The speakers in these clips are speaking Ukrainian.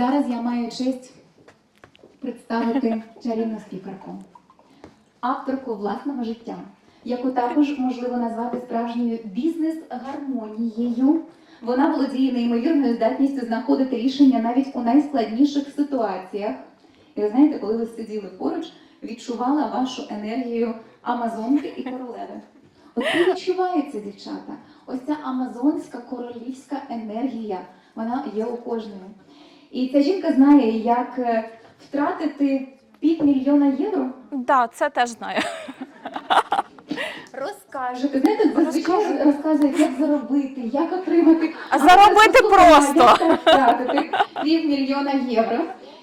зараз я маю честь представити чарівну спікерку, авторку власного життя, яку також можливо назвати справжньою бізнес-гармонією. Вона володіє неймовірною здатністю знаходити рішення навіть у найскладніших ситуаціях. І ви знаєте, коли ви сиділи поруч, відчувала вашу енергію Амазонки і королеви. От це відчувається, дівчата. Ось ця амазонська королівська енергія, вона є у кожному. І ця жінка знає, як е, втратити півмільйона євро. Да, це теж знаю. Розкажете. Знаєте, зазвичай розказують, як заробити, як отримати. А заробити просто. Як втратити півмільйона євро.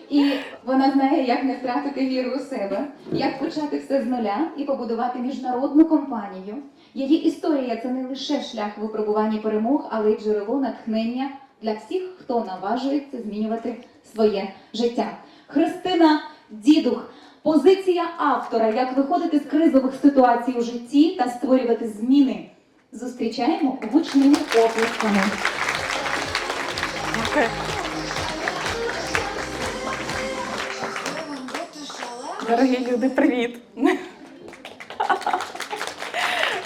І вона знає, як не втратити віру у себе, як почати все з нуля і побудувати міжнародну компанію. Її історія це не лише шлях випробування перемог, але й джерело натхнення для всіх, хто наважується змінювати своє життя. Христина Дідух, позиція автора, як виходити з кризових ситуацій у житті та створювати зміни. Зустрічаємо гучними оплесками. Дорогі люди, привіт!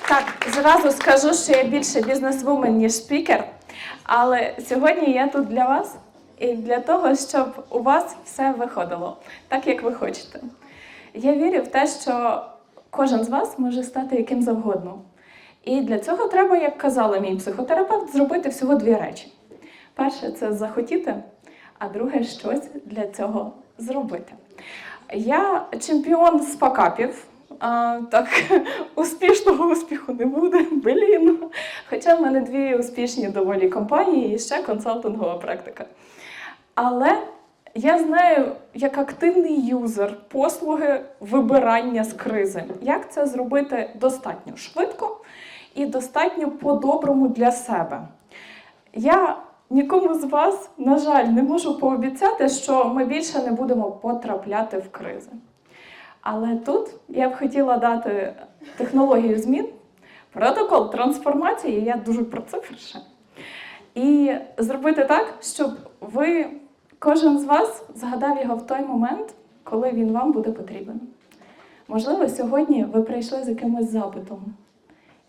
Так, зразу скажу, що я більше бізнес-вумен, ніж спікер. Але сьогодні я тут для вас і для того, щоб у вас все виходило так, як ви хочете. Я вірю в те, що кожен з вас може стати яким завгодно. І для цього треба, як казала мій психотерапевт, зробити всього дві речі. Перше це захотіти, а друге щось для цього зробити. Я чемпіон з факапів. А, так, успішного успіху не буде, блін. Хоча в мене дві успішні доволі компанії і ще консалтингова практика. Але я знаю, як активний юзер послуги вибирання з кризи, як це зробити достатньо швидко і достатньо по-доброму для себе. Я нікому з вас, на жаль, не можу пообіцяти, що ми більше не будемо потрапляти в кризи. Але тут я б хотіла дати технологію змін, протокол трансформації, я дуже про цифрше. І зробити так, щоб ви, кожен з вас згадав його в той момент, коли він вам буде потрібен. Можливо, сьогодні ви прийшли з якимось запитом.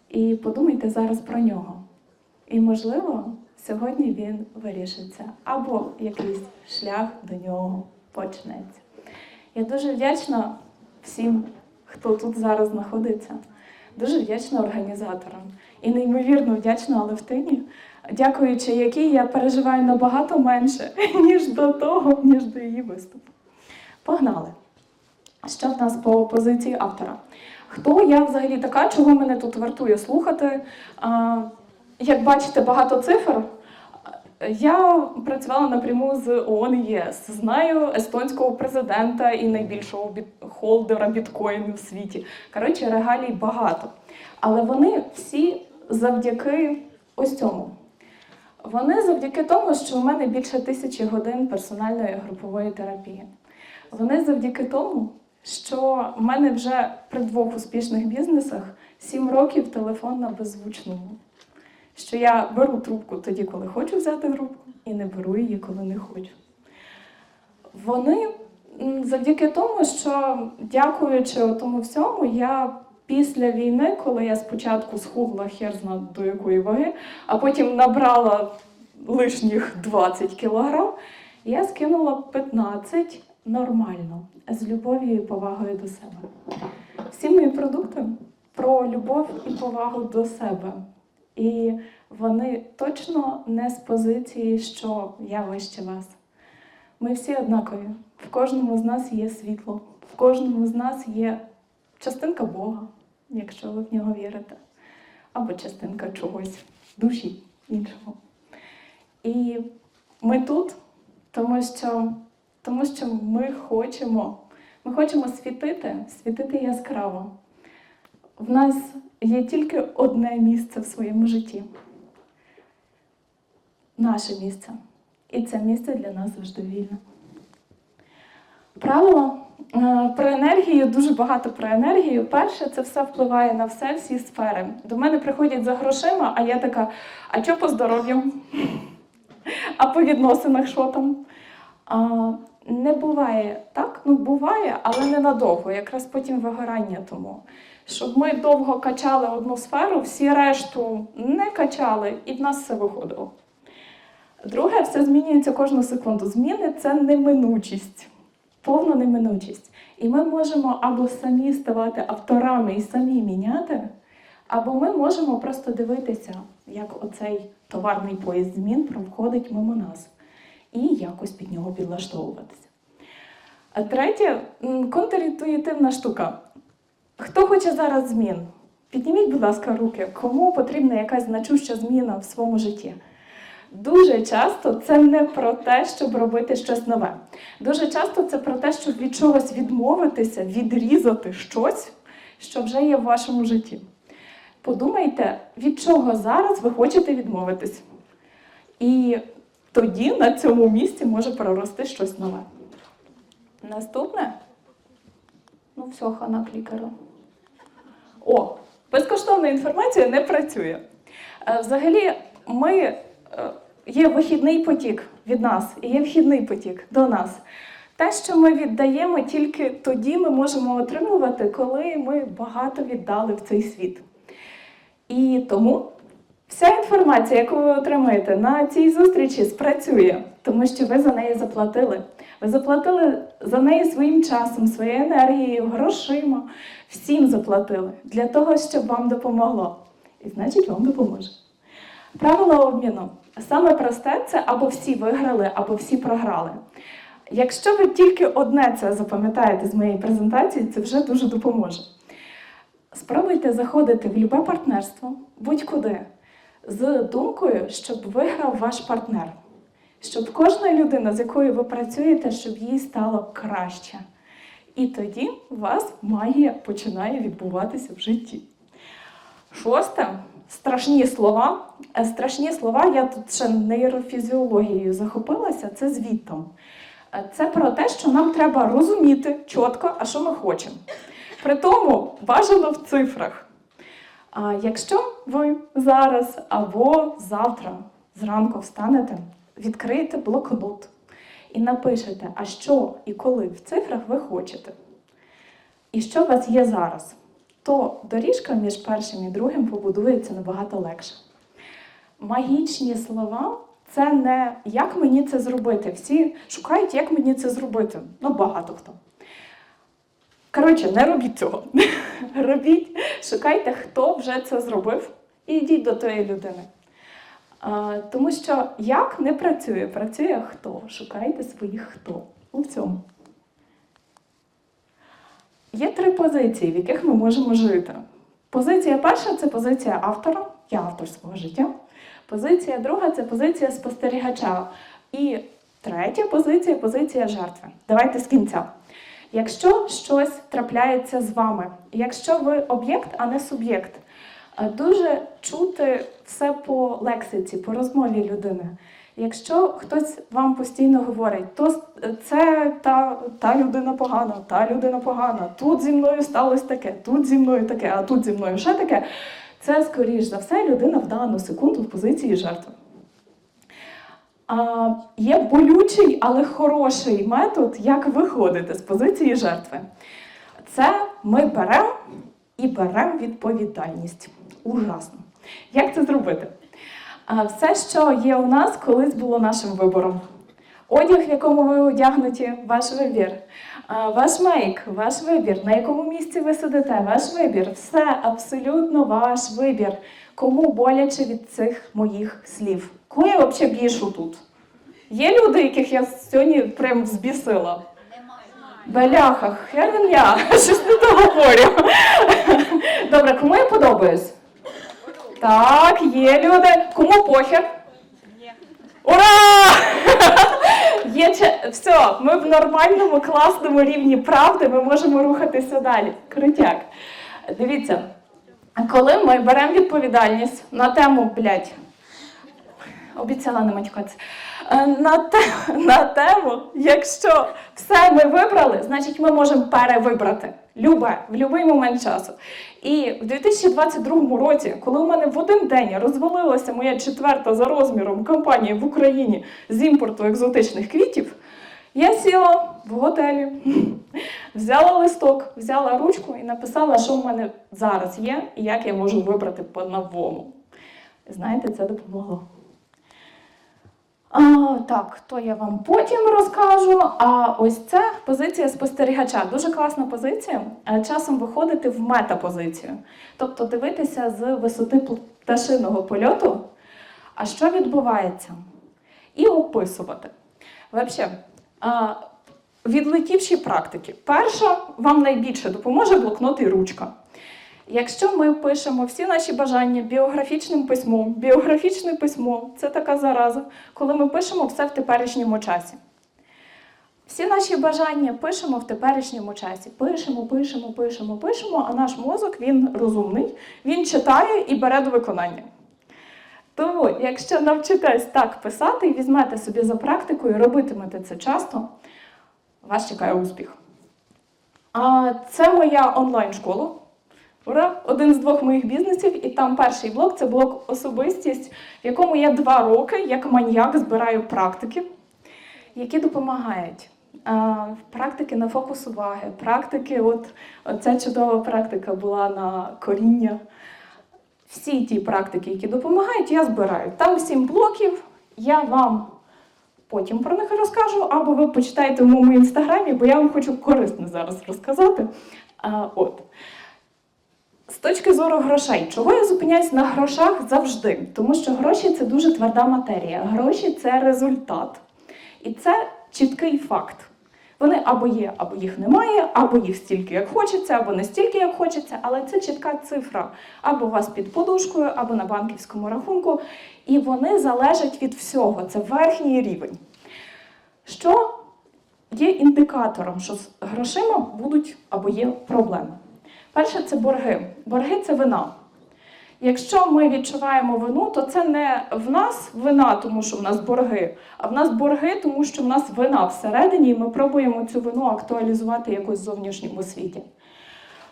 І подумайте зараз про нього. І, можливо, сьогодні він вирішиться, або якийсь шлях до нього почнеться. Я дуже вдячна всім, хто тут зараз знаходиться. Дуже вдячна організаторам і неймовірно вдячна Алевтині, дякуючи якій я переживаю набагато менше, ніж до того, ніж до її виступу. Погнали! Що в нас по позиції автора? Хто я взагалі така, чого мене тут вартує слухати? Як бачите, багато цифр. Я працювала напряму з ООН ЄС. Знаю естонського президента і найбільшого біт... холдера біткоїнів в світі. Коротше, регалій багато. Але вони всі завдяки ось цьому. Вони завдяки тому, що у мене більше тисячі годин персональної групової терапії. Вони завдяки тому, що в мене вже при двох успішних бізнесах сім років телефон на беззвучному. Що я беру трубку тоді, коли хочу взяти трубку, і не беру її, коли не хочу. Вони завдяки тому, що дякуючи тому всьому, я після війни, коли я спочатку схудла хер зна до якої ваги, а потім набрала лишніх 20 кілограм, я скинула 15 нормально, з любов'ю і повагою до себе. Всі мої продукти про любов і повагу до себе. І вони точно не з позиції, що я вище вас. Ми всі однакові. В кожному з нас є світло, в кожному з нас є частинка Бога, якщо ви в нього вірите, або частинка чогось, душі іншого. І ми тут, тому що, тому що ми хочемо, ми хочемо світити, світити яскраво. В нас є тільки одне місце в своєму житті. Наше місце. І це місце для нас завжди вільне. Правило е, про енергію, дуже багато про енергію. Перше, це все впливає на все, всі сфери. До мене приходять за грошима, а я така, а що по здоров'ю? А по відносинах що там? Не буває так, ну буває, але ненадовго, якраз потім вигорання тому. Щоб ми довго качали одну сферу, всі решту не качали, і в нас все виходило. Друге, все змінюється кожну секунду. Зміни це неминучість, повна неминучість. І ми можемо або самі ставати авторами і самі міняти, або ми можемо просто дивитися, як оцей товарний поїзд змін проходить мимо нас, і якось під нього підлаштовуватися. А третє контрінтуїтивна штука. Хто хоче зараз змін? Підніміть, будь ласка, руки, кому потрібна якась значуща зміна в своєму житті. Дуже часто це не про те, щоб робити щось нове. Дуже часто це про те, щоб від чогось відмовитися, відрізати щось, що вже є в вашому житті. Подумайте, від чого зараз ви хочете відмовитись. І тоді на цьому місці може прорости щось нове. Наступне. Ну, все, хана клікеру. О, безкоштовна інформація не працює. Е, Взагалі, ми е, є вихідний потік від нас і є вхідний потік до нас. Те, що ми віддаємо, тільки тоді ми можемо отримувати, коли ми багато віддали в цей світ. І тому вся інформація, яку ви отримаєте на цій зустрічі, спрацює, тому що ви за неї заплатили. Ви заплатили за неї своїм часом, своєю енергією, грошима. Всім заплатили для того, щоб вам допомогло. І значить, вам допоможе. Правило обміну саме просте це або всі виграли, або всі програли. Якщо ви тільки одне це запам'ятаєте з моєї презентації, це вже дуже допоможе. Спробуйте заходити в любе партнерство, будь-куди, з думкою, щоб виграв ваш партнер. Щоб кожна людина, з якою ви працюєте, щоб їй стало краще. І тоді у вас магія починає відбуватися в житті. Шосте страшні слова. Е, Страшні слова, я тут ще нейрофізіологією захопилася, це звітом. Е, Це про те, що нам треба розуміти чітко, а що ми хочемо. При тому бажано в цифрах. А якщо ви зараз або завтра зранку встанете, відкриєте блокнот і напишете, а що і коли в цифрах ви хочете, і що у вас є зараз, то доріжка між першим і другим побудується набагато легше. Магічні слова це не як мені це зробити. Всі шукають, як мені це зробити. Ну, багато хто. Коротше, не робіть цього. Робіть, шукайте, хто вже це зробив, і йдіть до тої людини. А, тому що як не працює, працює хто. Шукайте своїх хто у цьому. Є три позиції, в яких ми можемо жити. Позиція перша це позиція автора, я автор свого життя. Позиція друга це позиція спостерігача. І третя позиція позиція жертви. Давайте з кінця. Якщо щось трапляється з вами, якщо ви об'єкт, а не суб'єкт, е, дуже чути все по лексиці, по розмові людини. Якщо хтось вам постійно говорить, то це та, та людина погана, та людина погана, тут зі мною сталося таке, тут зі мною таке, а тут зі мною ще таке, це скоріш за все людина в дану секунду в позиції жертви. Є болючий, але хороший метод, як виходити з позиції жертви. Це ми беремо і беремо відповідальність. Ужасно. Як це зробити? Все, що є у нас, колись було нашим вибором. Одяг, в якому ви одягнуті, ваш вибір. Ваш мейк, ваш вибір, на якому місці ви сидите, ваш вибір. Все абсолютно ваш вибір. Кому боляче від цих моїх слів? Кого я взагалі б'єшу тут? Є люди, яких я сьогодні прям збісила. Беляха, хер я, щось не то говорю. Добре, кому я подобаюсь? Так, є люди. Кому похер? Ура! Є. Все, ми в нормальному класному рівні правди, ми можемо рухатися далі. Крутяк. Дивіться, коли ми беремо відповідальність на тему, блядь, обіцяла не матюкатися. Е, На, те, на тему, якщо все ми вибрали, значить ми можемо перевибрати. Любе, в будь-який момент часу. І в 2022 році, коли у мене в один день розвалилася моя четверта за розміром компанія в Україні з імпорту екзотичних квітів, Я сіла в готелі, взяла листок, взяла ручку і написала, що в мене зараз є і як я можу вибрати по-новому. Знаєте, це допомогло. А, так, то я вам потім розкажу. А ось це позиція спостерігача. Дуже класна позиція. Е, Часом виходити в метапозицію. Тобто дивитися з висоти пташиного польоту, а що відбувається, і описувати. Взагалі, відлетівші практики. Перша вам найбільше допоможе блокнот і ручка. Якщо ми пишемо всі наші бажання біографічним письмом, біографічне письмо це така зараза, коли ми пишемо все в теперішньому часі. Всі наші бажання пишемо в теперішньому часі. Пишемо, пишемо, пишемо, пишемо, а наш мозок він розумний, він читає і бере до виконання. Тому, якщо навчитесь так писати і візьмете собі за практику і робитимете це часто, вас чекає успіх. А це моя онлайн-школа. Ура! Один з двох моїх бізнесів, і там перший блок це блок особистість, в якому я два роки як маньяк збираю практики, які допомагають. Практики на фокус уваги, практики, от ця чудова практика була на коріння. Всі ті практики, які допомагають, я збираю. Там сім блоків, я вам потім про них розкажу, або ви почитаєте в моєму інстаграмі, бо я вам хочу корисне зараз розказати. От. З точки зору грошей, чого я зупиняюсь на грошах завжди? Тому що гроші це дуже тверда матерія. Гроші це результат. І це чіткий факт. Вони або є, або їх немає, або їх стільки, як хочеться, або не стільки, як хочеться, але це чітка цифра. Або у вас під подушкою, або на банківському рахунку. І вони залежать від всього. Це верхній рівень. Що є індикатором, що з грошима будуть або є проблеми? Перше це борги. Борги це вина. Якщо ми відчуваємо вину, то це не в нас вина, тому що в нас борги, а в нас борги, тому що в нас вина всередині, і ми пробуємо цю вину актуалізувати якось в зовнішньому світі.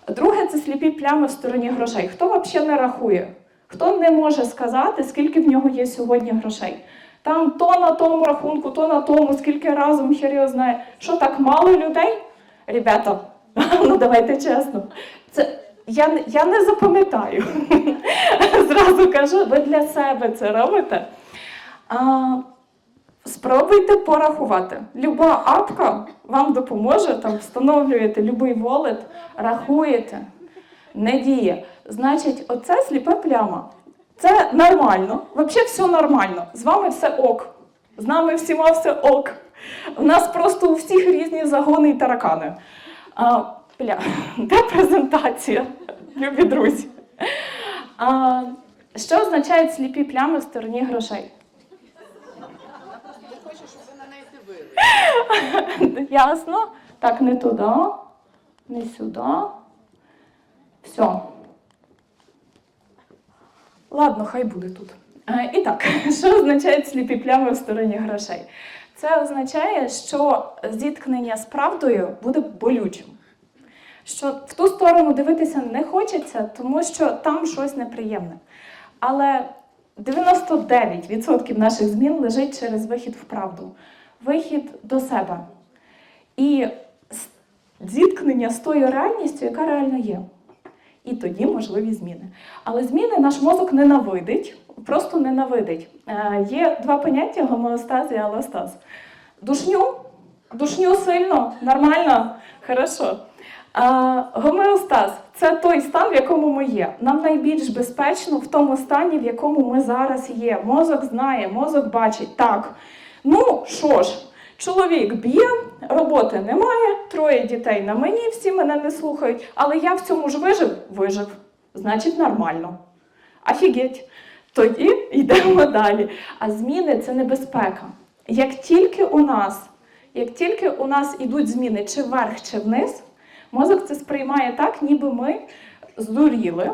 Друге це сліпі плями в стороні грошей. Хто взагалі не рахує? Хто не може сказати, скільки в нього є сьогодні грошей? Там то на тому рахунку, то на тому, скільки разом хер знає. Що так мало людей? Ребята, ну давайте чесно. Це я, я не запам'ятаю. Зразу кажу, ви для себе це робите. А, спробуйте порахувати. Люба апка вам допоможе, там встановлюєте будь-який волет, рахуєте, не діє. Значить, оце сліпа пляма. Це нормально. Взагалі все нормально. З вами все ок. З нами всіма все ок. У нас просто у всіх різні загони і таракани. А, бля, де презентація, любі друзі? А, що означають сліпі плями в стороні грошей? Я хочу, щоб ви на неї дивилися. Ясно? Так, не туди, не сюди. Все. Ладно, хай буде тут. Е, І так, що означають сліпі плями в стороні грошей? Це означає, що зіткнення з правдою буде болючим. Що в ту сторону дивитися не хочеться, тому що там щось неприємне. Але 99% наших змін лежить через вихід в правду, вихід до себе. І зіткнення з тою реальністю, яка реально є. І тоді можливі зміни. Але зміни наш мозок ненавидить, просто ненавидить. Е, є два поняття гомеостаз і алостаз. Душню, душню сильно, нормально, хорошо. Гомеостаз це той стан, в якому ми є. Нам найбільш безпечно в тому стані, в якому ми зараз є. Мозок знає, мозок бачить. Так, ну що ж, чоловік б'є, роботи немає, троє дітей на мені, всі мене не слухають, але я в цьому ж вижив? Вижив. Значить, нормально. Офігеть. Тоді йдемо далі. А зміни це небезпека. Як тільки у нас, як тільки у нас ідуть зміни чи вверх, чи вниз, мозок це сприймає так, ніби ми здуріли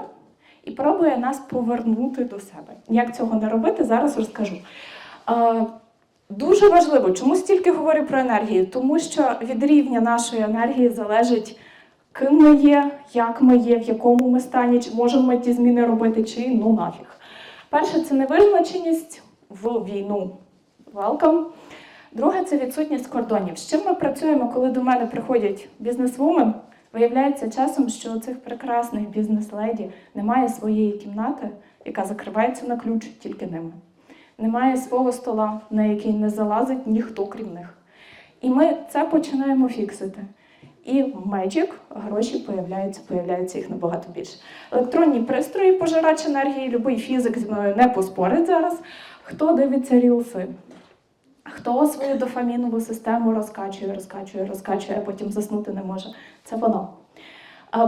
і пробує нас повернути до себе. Як цього не робити, зараз розкажу. Дуже важливо, чому стільки говорю про енергію? Тому що від рівня нашої енергії залежить, ким ми є, як ми є, в якому ми стані, чи можемо ми ті зміни робити, чи ну нафіг. Перше, це невизначеність в війну. Welcome. Друге це відсутність кордонів. З чим ми працюємо, коли до мене приходять бізнесвумен? Виявляється часом, що у цих прекрасних бізнес-леді немає своєї кімнати, яка закривається на ключ тільки ними. Немає свого стола, на який не залазить ніхто крім них. І ми це починаємо фіксити. І в Magic гроші появляються, появляються їх набагато більше. Електронні пристрої, пожирач енергії, любий фізик зі мною не поспорить зараз. Хто дивиться рілси? Хто свою дофамінову систему розкачує, розкачує, розкачує, а потім заснути не може? Це воно.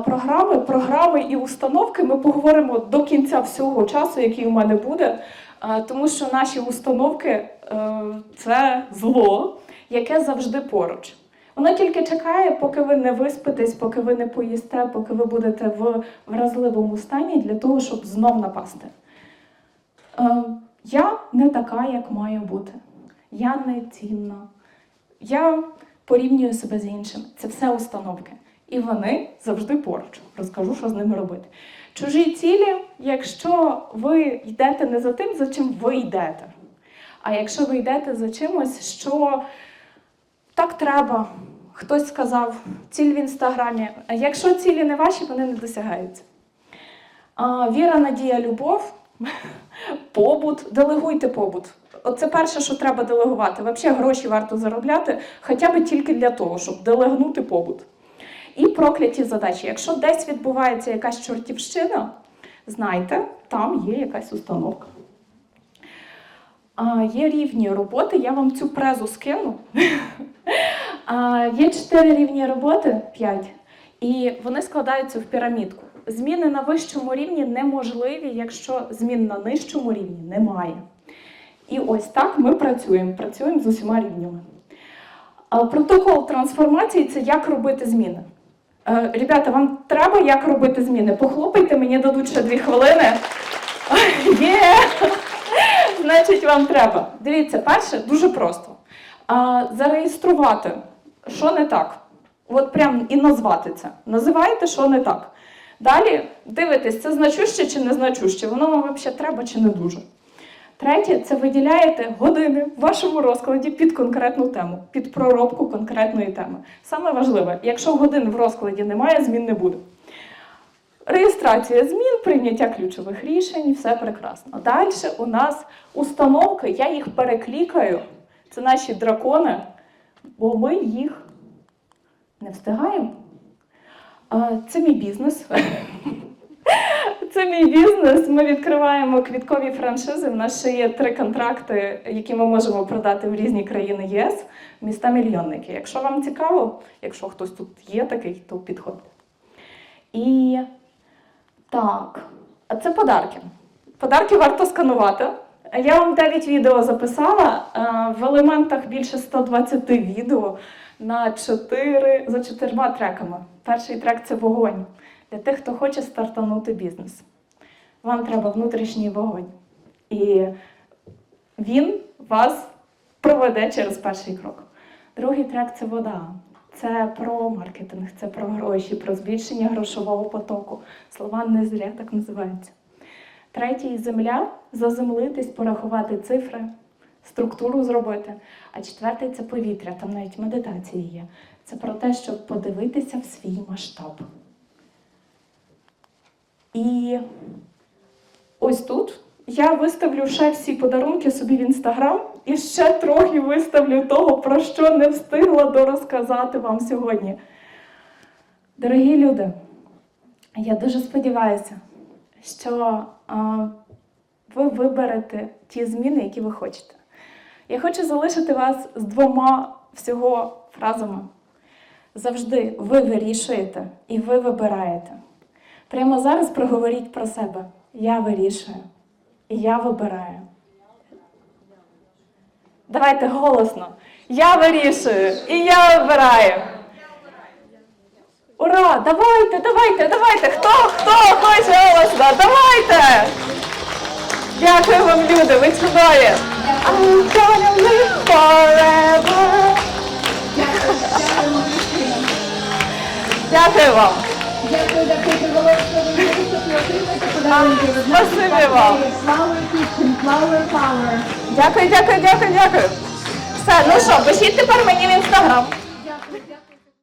Програми, програми і установки ми поговоримо до кінця всього часу, який у мене буде, тому що наші установки е, це зло, яке завжди поруч. Воно тільки чекає, поки ви не виспитесь, поки ви не поїсте, поки ви будете в вразливому стані для того, щоб знов напасти. Е, я не така, як маю бути. Я не цінна. Я порівнюю себе з іншими. Це все установки. І вони завжди поруч. Розкажу, що з ними робити. Чужі цілі, якщо ви йдете не за тим, за чим ви йдете. А якщо ви йдете за чимось, що так треба, хтось сказав, ціль в інстаграмі. А якщо цілі не ваші, вони не досягаються. А, віра, надія, любов, побут, делегуйте побут. Оце перше, що треба делегувати. Взагалі гроші варто заробляти, хоча б тільки для того, щоб делегнути побут. І прокляті задачі. Якщо десь відбувається якась чортівщина, знайте, там є якась установка. А, є рівні роботи, я вам цю презу скину. А, є чотири рівні роботи, п'ять, і вони складаються в пірамідку. Зміни на вищому рівні неможливі, якщо змін на нижчому рівні немає. І ось так ми працюємо, працюємо з усіма рівнями. Протокол трансформації це як робити зміни. Е, Ребята, вам треба як робити зміни? Похлопайте, мені дадуть ще дві хвилини. Є! Значить, вам треба. Дивіться, перше дуже просто. Зареєструвати, що не так. От прям і назвати це. Називаєте, що не так. Далі дивитесь, це значуще чи не значуще, воно вам взагалі треба чи не дуже. Третє, це виділяєте години в вашому розкладі під конкретну тему, під проробку конкретної теми. Саме важливе, якщо годин в розкладі немає, змін не буде. Реєстрація змін, прийняття ключових рішень, все прекрасно. Далі у нас установки, я їх переклікаю. Це наші дракони, бо ми їх не встигаємо. Це мій бізнес. Це мій бізнес. Ми відкриваємо квіткові франшизи. У нас ще є три контракти, які ми можемо продати в різні країни ЄС, міста мільйонники. Якщо вам цікаво, якщо хтось тут є такий, то підходьте. І так, а це подарки. Подарки варто сканувати. Я вам 9 відео записала. е, В елементах більше 120 відео на 4, за чотирма треками. Перший трек це вогонь для тих, хто хоче стартанути бізнес. Вам треба внутрішній вогонь. І він вас проведе через перший крок. Другий трек це вода. Це про маркетинг, це про гроші, про збільшення грошового потоку. Слова не зря так називаються. Третій земля заземлитись, порахувати цифри, структуру зробити. А четвертий це повітря, там навіть медитації є. Це про те, щоб подивитися в свій масштаб. І ось тут я виставлю ще всі подарунки собі в інстаграм і ще трохи виставлю того, про що не встигла дорозказати вам сьогодні. Дорогі люди, я дуже сподіваюся, що а, ви виберете ті зміни, які ви хочете. Я хочу залишити вас з двома всього фразами. Завжди ви вирішуєте і ви вибираєте. Прямо зараз проговоріть про себе. Я вирішую. І я вибираю. Давайте голосно. Я вирішую і я вибираю. Ура! Давайте, давайте, давайте! Хто, хто хоче голосно? Давайте! Дякую вам, люди, ви чудові! I'm gonna live forever. Дякую вам! Спасибі вам. Дякую, дякую, дякую, дякую. Все, ну що, пишіть тепер мені в інстаграм.